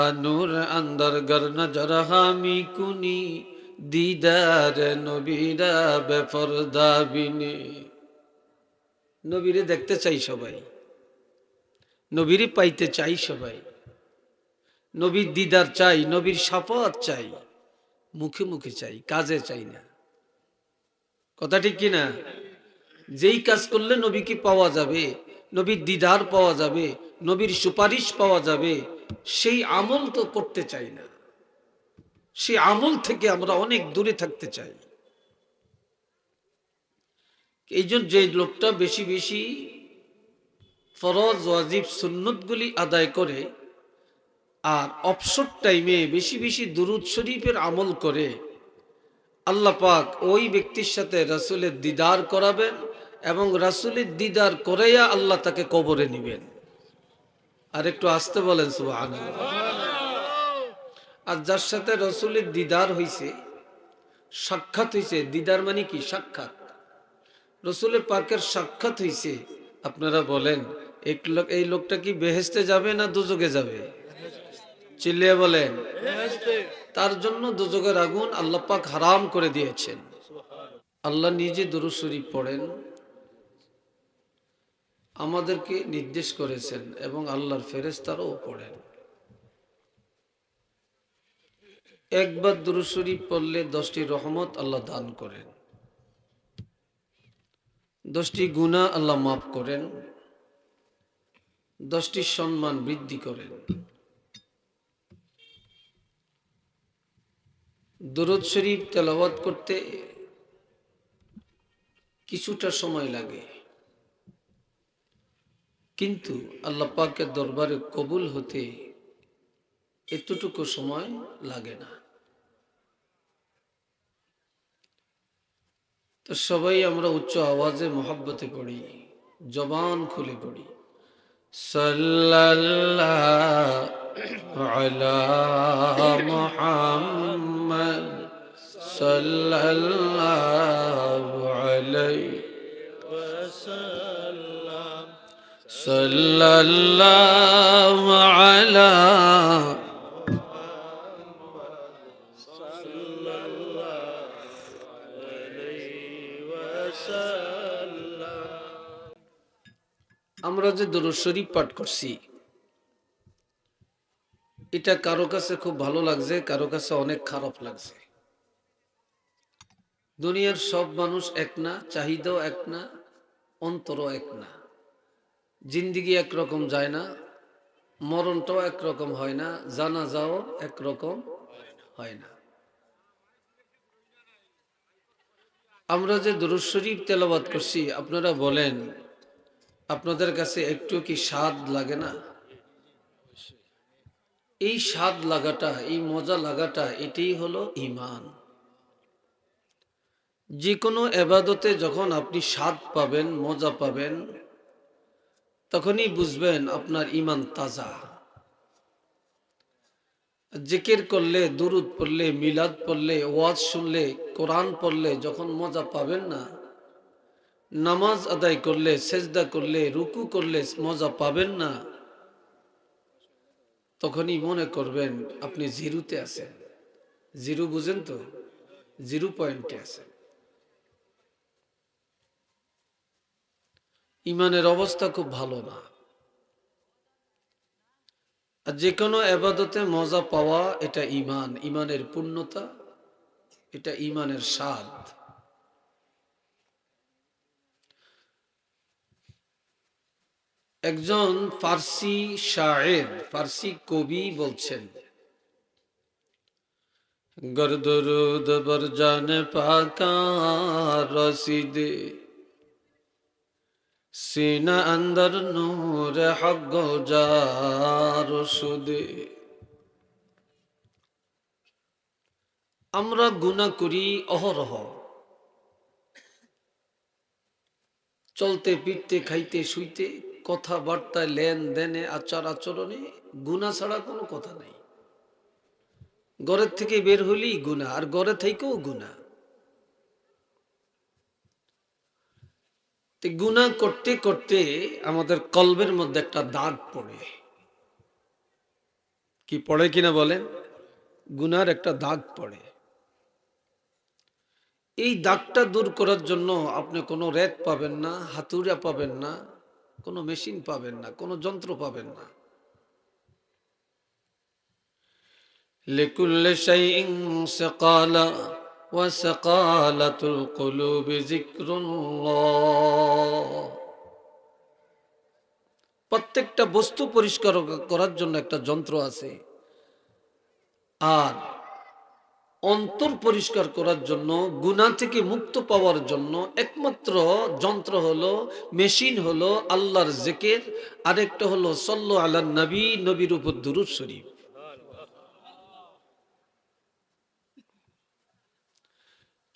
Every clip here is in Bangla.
আনুর আন্দর গর নজর হামি কুনি, দিদার নবীরা বেফরদা বিনে। নবীরে দেখতে চাই সবাই, নবীরে পাইতে চাই সবাই। নবীর দিদার চাই, নবীর সাফাত চাই, মুখে মুখে চাই, কাজে চাই না। কথা ঠিক কিনা? যেই কাজ করলে নবীকে পাওয়া যাবে নবীর দিদার পাওয়া যাবে, নবীর সুপারিশ পাওয়া যাবে, সেই আমল তো করতে চাই না। সেই আমল থেকে আমরা অনেক দূরে থাকতে চাই। এই জন্য যে লোকটা বেশি বেশি ফরজ, ওয়াজিব, সুন্নতগুলি আদায় করে আর অবসর টাইমে বেশি বেশি দুরুদ শরীফের আমল করে, আল্লাহ পাক ওই ব্যক্তির সাথে রাসুলের দিদার করাবেন। এবং রাসুলের দিদার করাইয়া আল্লাহ তাকে কবরে নিবেন। আর একটু আসতে বলেন সুবাহান আর যার সাথে রসুলের দিদার হইছে সাক্ষাৎ হইছে দিদার মানে কি? সাক্ষাৎ। রসুলের পাকের সাক্ষাৎ হইছে আপনারা বলেন এক লোক এই লোকটা কি বেহেস্তে যাবে না দুযোগে যাবে? চিল্লিয়ে বলেন। তার জন্য দুযোগের আগুন আল্লাহ পাক হারাম করে দিয়েছেন। আল্লাহ নিজে দুরুশরী পড়েন। আমাদেরকে নির্দেশ করেছেন এবং আল্লাহর ফেরেস্তারাও পড়েন। একবার দুরুশরী পড়লে দশটি রহমত আল্লাহ দান করেন। দশটি গুণা আল্লাহ মাফ করেন। দশটি সম্মান বৃদ্ধি করেন। দরদ শরীফ তেলাওয়াত করতে কিছুটা সময় লাগে। কিন্তু আল্লাহ পাকের দরবারে কবুল হতে এতটুকু সময় লাগে না। তো সবাই আমরা উচ্চ আওয়াজে মোহাব্বতে পড়ি, জবান খুলে পড়ি। মুহাম্মদ সাল্লাল্লাহু আলাইহি ওয়াসাল্লাম। সাল্লাল্লাহু আলা আমরা যে দরুদ শরীফ পাঠ করছি, এটা কারও কাছে খুব ভালো লাগছে, কারও কাছে অনেক খারাপ লাগছে। দুনিয়ার সব মানুষ এক না, চাহিদাও এক না, অন্তরও এক না। জিন্দিগি একরকম যায় না, মরণটাও একরকম হয় না জানা যাও একরকম হয় না। আমরা যে দরুদ শরীফ তেলাবাদ করছি, আপনারা বলেন, আপনাদের কাছে একটু কি স্বাদ লাগে না? এই স্বাদ লাগাটা, এই মজা লাগাটা, এটাই হলো ইমান যে কোনো এবাদতে যখন আপনি স্বাদ পাবেন, মজা পাবেন তখনই বুঝবেন আপনার ইমান তাজা। জেকের করলে, দুরুদ পড়লে, মিলাদ পড়লে, ওয়াজ শুনলে, কোরআন পড়লে, যখন মজা পাবেন না, নামাজ আদায় করলে, সেজদা করলে, রুকু করলে মজা পাবেন না, তখনই মনে করবেন আপনি জিরুতে আছেন। জিরু বুঝেন তো? জিরো পয়েন্টে আছেন। ইমানের অবস্থা খুব ভালো না। আর যে কোনো আবাদতে মজা পাওয়া এটা ইমান, ইমানের পূর্ণতা, এটা ইমানের স্বাদ। একজন ফার্সি শায়ের, ফার্সি কবি বলছেন গরদরুদ বরজান পাকা রসিদে সিনা আন্দর নূর হক যার সুদে আমরা গুণা করি অহরহ। চলতে ফিরতে খাইতে, শুইতে কথাবার্তায় লেনদেনে, আচার আচরণে গুণা ছাড়া কোনো কথা নাই। ঘরের থেকে বের হলেই গুণা আর ঘরে থেকেও গুণা গুণা করতে করতে আমাদের কলবের মধ্যে একটা দাগ পড়ে। কি পড়ে কিনা বলেন? গুনার একটা দাগ পড়ে। এই দাগটা দূর করার জন্য আপনি কোনো রেত পাবেন না, হাতুড়া পাবেন না, কোনো মেশিন পাবেন না, কোনো যন্ত্র পাবেন না। লিকুল্লে শাইইন সকালা وسقالة القلوب ذكر الله প্রত্যেকটা বস্তু পরিষ্কার করার জন্য একটা যন্ত্র আছে আর অন্তর পরিষ্কার করার জন্য গুণা থেকে মুক্ত পাওয়ার জন্য একমাত্র যন্ত্র হলো মেশিন হলো আল্লাহর জেকের আরেকটা হলো সল্লো আল্লাহ নবী নবীর উপর দুরুদ শরীফ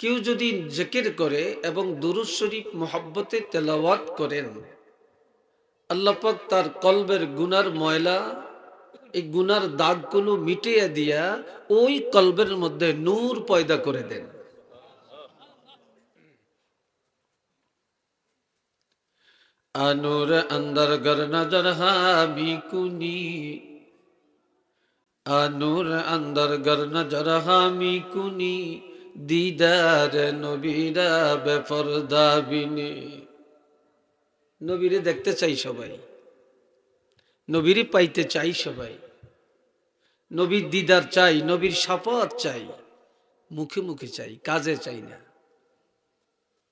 কেউ যদি জেকের করে এবং দুরুদ শরীফ মোহাব্বতে তেলাওয়াত করেন আল্লাপাক তার কলবের গুনার ময়লা, এই গুনার দাগগুলো মিটিয়ে দিয়া ওই কলবের মধ্যে নূর পয়দা করে দেন। আনুর আন্দর গর নজর হামি কুনি, আনুর আন্দর গর নজর হামি কুনি দিদার নবীরা বেফরদা বিনে। নবীরে দেখতে চাই সবাই। নবীরে পাইতে চাই সবাই। নবীর দিদার চাই, নবীর সাফাত চাই। মুখে মুখে চাই, কাজে চাই না।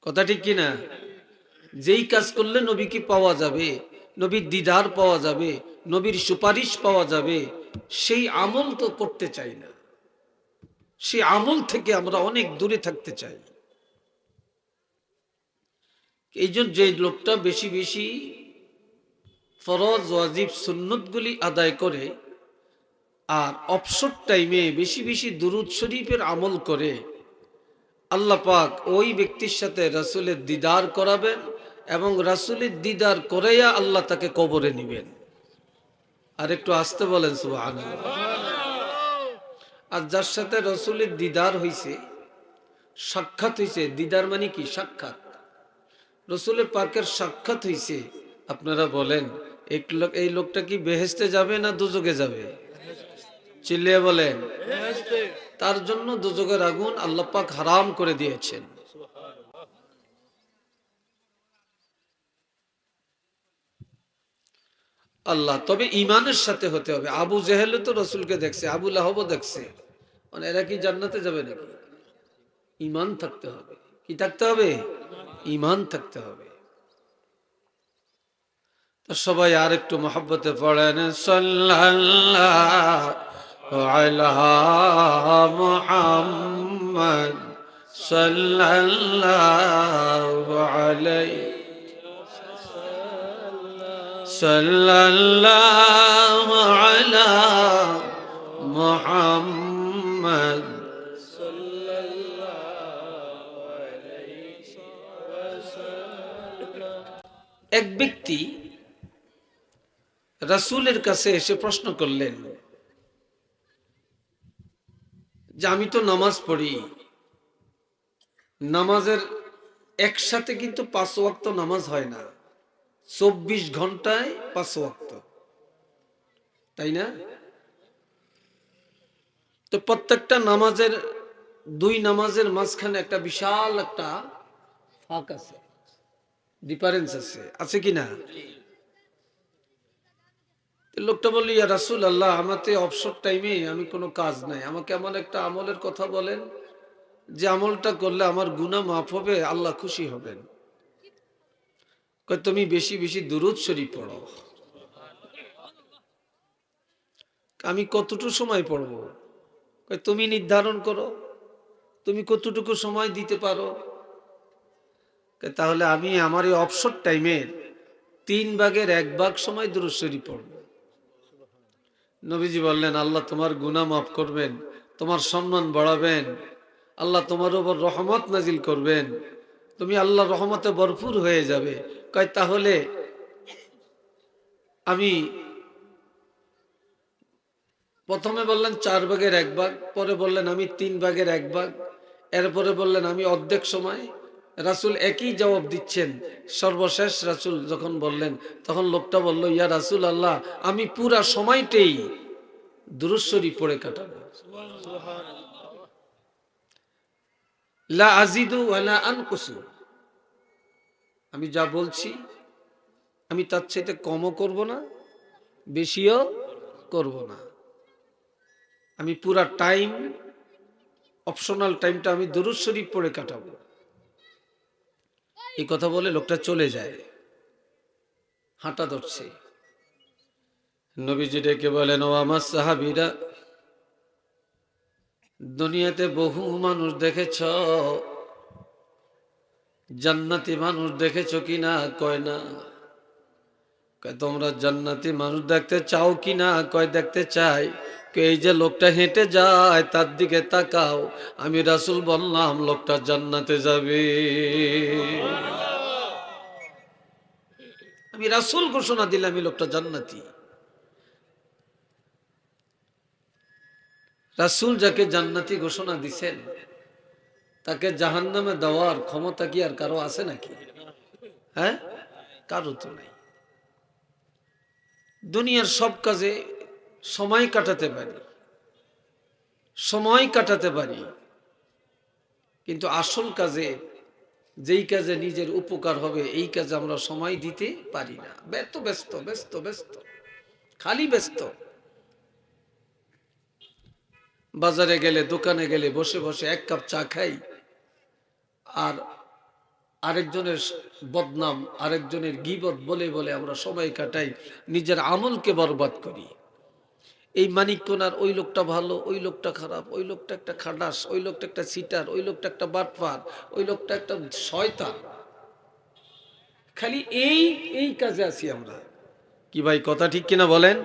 কথা ঠিক কিনা যেই কাজ করলে নবীকে পাওয়া যাবে, নবীর দিদার পাওয়া যাবে, নবীর সুপারিশ পাওয়া যাবে, সেই আমল তো করতে চাই না। সেই আমল থেকে আমরা অনেক দূরে থাকতে চাই। এই যে লোকটা বেশি বেশি ফরজ, ওয়াজিব, সুন্নতগুলি আদায় করে আর অবসর টাইমে বেশি বেশি দুরুদ শরীফের আমল করে, আল্লাহ পাক ওই ব্যক্তির সাথে রাসুলের দিদার করাবেন এবং রাসুলের দিদার করাইয়া আল্লাহ তাকে কবরে নিবেন। আর একটু আসতে বলেন সুবাহ আর যার সাথে রসুলের দিদার হইছে সাক্ষাৎ হইছে দিদার মানে কি? সাক্ষাৎ। রসুলের পাকের সাক্ষাৎ হইছে আপনারা বলেন এক লোক এই লোকটা কি বেহেস্তে যাবে না দুযোগে যাবে? চিল্লিয়ে বলেন তার জন্য দুযোগের আগুন আল্লাপাক হারাম করে দিয়েছেন। আল্লাহ, তবে ইমানের সাথে হতে হবে। আবু জেহেল তো রসুলকে দেখছে, আবু লাহবও দেখছে। মানে এরা কি জান্নাতে যাবে নাকি? ইমান থাকতে হবে। কি থাকতে হবে? ইমান থাকতে হবে। সবাই আর একটু মহব্বতে পড়েন মোহাম্মদ সাল্লাল্লাহু আলাইহি صلى الله على محمد এক ব্যক্তি রাসূলের কাছে এসে প্রশ্ন করলেন যে আমি তো নামাজ পড়ি নামাজের একসাথে কিন্তু পাঁচ ওয়াক্ত নামাজ হয় না চব্বিশ ঘন্টায় পাঁচ ওয়াক্ত। তাই না? তো প্রত্যেকটা নামাজের, দুই নামাজের মাঝখানে একটা বিশাল একটা ফাঁক আছে ডিফারেন্স আছে। আছে কি না? লোকটা বললি, ইয়া রাসুল আল্লাহ আমাতে অবসর টাইমে আমি কোনো কাজ নাই। আমাকে এমন একটা আমলের কথা বলেন যে আমলটা করলে আমার গুণা মাফ হবে, আল্লাহ খুশি হবেন। তুমি বেশি বেশি দুরুদ শরীফ পড়ো। আমি কতটুকু সময় পড়ব? তুমি নির্ধারণ করো। তুমি কতটুকু সময় দিতে পারো? তাহলে আমি আমার এই অবসর টাইমের তিন ভাগের এক ভাগ সময় দুরুদ শরীফ পড়ব। নবীজি বললেন, আল্লাহ তোমার গুণা মাফ করবেন, তোমার সম্মান বাড়াবেন, আল্লাহ তোমার উপর রহমত নাজিল করবেন। তুমি আল্লাহ রহমতে ভরপুর হয়ে যাবে। কয়, তাহলে আমি প্রথমে বললেন চার ভাগের এক ভাগ, পরে বললেন আমি তিন ভাগের এক ভাগ, এরপরে বললেন আমি অর্ধেক সময়। রাসুল একই জবাব দিচ্ছেন। সর্বশেষ রাসুল যখন বললেন, তখন লোকটা বলল, ইয়া রাসুল আল্লাহ, আমি পুরা সময়টাই দুরুশ্বরী পড়ে কাটাবো। লা আজিদু আমি যা বলছি, আমি তার চাইতে কমও করব না, বেশিও করব না। আমি পুরা টাইম, অপশনাল টাইমটা আমি দুরুদ শরীফ পড়ে কাটাবো। এই কথা বলে লোকটা চলে যায়। হাঁটা ধরছে। নবীজি ডেকে বলেন, ও আমার সাহাবিরা দুনিয়াতে বহু মানুষ দেখেছ। জান্নাতি মানুষ দেখেছ কি না? কয় না তোমরা জান্নাতি মানুষ দেখতে চাও কি না কয়, দেখতে চাই। এই যে লোকটা হেঁটে যায়, তার দিকে তাকাও। আমি রাসুল বললাম, লোকটা জান্নাতে যাবে। আমি রাসুল ঘোষণা দিলাম আমি লোকটা জান্নাতি। রাসুল যাকে জান্নাতি ঘোষণা দিছেন, তাকে জাহান নামে দেওয়ার ক্ষমতা কি আর কারও আছে নাকি? হ্যাঁ? কারও তো নাই। দুনিয়ার সব কাজে সময় কাটাতে পারি। সময় কাটাতে পারি। কিন্তু আসল কাজে, যেই কাজে নিজের উপকার হবে, এই কাজে আমরা সময় দিতে পারি না। ব্যস্ত ব্যস্ত ব্যস্ত ব্যস্ত। খালি ব্যস্ত। বাজারে গেলে, দোকানে গেলে, বসে বসে এক কাপ চা খাই। আর আরেকজনের বদনাম, আরেকজনের গিবত বলে বলে আমরা সময় কাটাই, নিজের আমলকে বরবাদ করি। এই মানিককোনার ওই লোকটা ভালো, ওই লোকটা খারাপ, ওই লোকটা একটা খাডাস ওই লোকটা একটা সিটার, ওই লোকটা একটা বাটপার, ওই লোকটা একটা শয়তান। খালি এই এই কাজে আছি আমরা। কি ভাই, কথা ঠিক কিনা বলেন?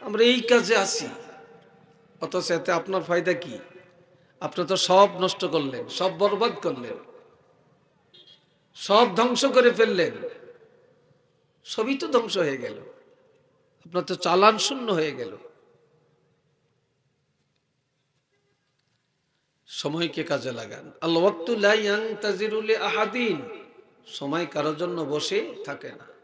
আমরা এই কাজে আছি। অথচ এতে আপনার ফায়দা কি? আপনি তো সব নষ্ট করলেন, সব বরবাদ করলেন, সব ধ্বংস করে ফেললেন, সবই তো ধ্বংস হয়ে গেল। আপনার তো চালান শূন্য হয়ে গেল। সময়কে কাজে লাগান। আল্লাহ আহাদিন। সময় কারোর জন্য বসে থাকে না।